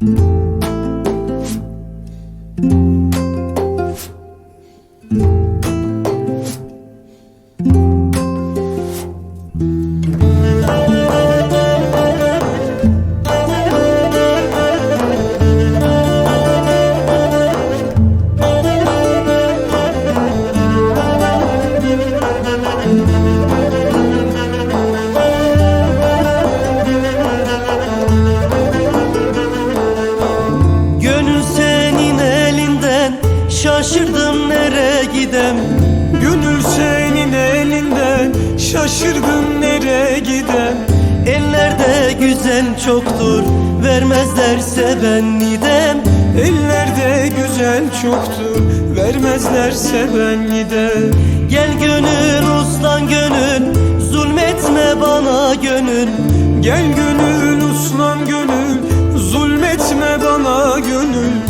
Gönül Şaşırdım nereye gidem. Gönül senin elinden. Şaşırdın nereye giden Ellerde güzel çoktur. Vermezlerse ben nidem. Ellerde güzel çoktur. Vermezlerse ben gider Gel gönül uslan gönül. Zulmetme bana gönül. Gel gönül uslan gönül. Zulmetme bana gönül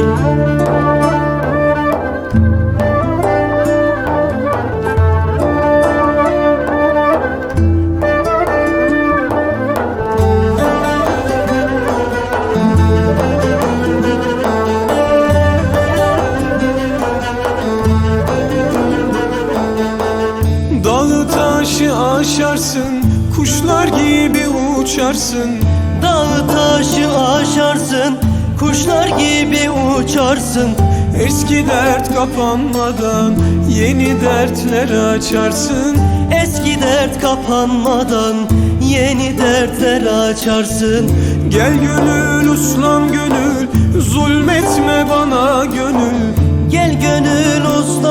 aşarsın Kuşlar gibi uçarsın Dağı taşı aşarsın Kuşlar gibi uçarsın. Eski dert kapanmadan Yeni dertler açarsın. Eski dert kapanmadan Yeni dertler açarsın. Gel gönül uslan gönül Zulmetme bana gönül. Gel gönül uslan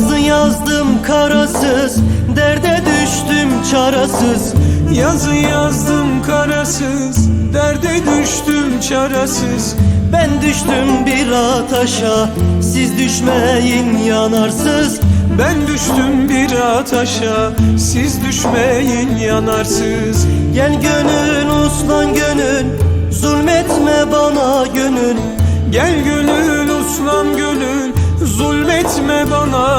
Yazı yazdım karasız Derde düştüm çarasız. Yazı yazdım karasız Derde düştüm çarasız. Ben düştüm bir ataşa Siz düşmeyin yanarsız. Ben düştüm bir ataşa Siz düşmeyin yanarsız. Gel gönül uslan gönül Zulmetme bana gönül. Gel gönül uslan gönül Zulmetme bana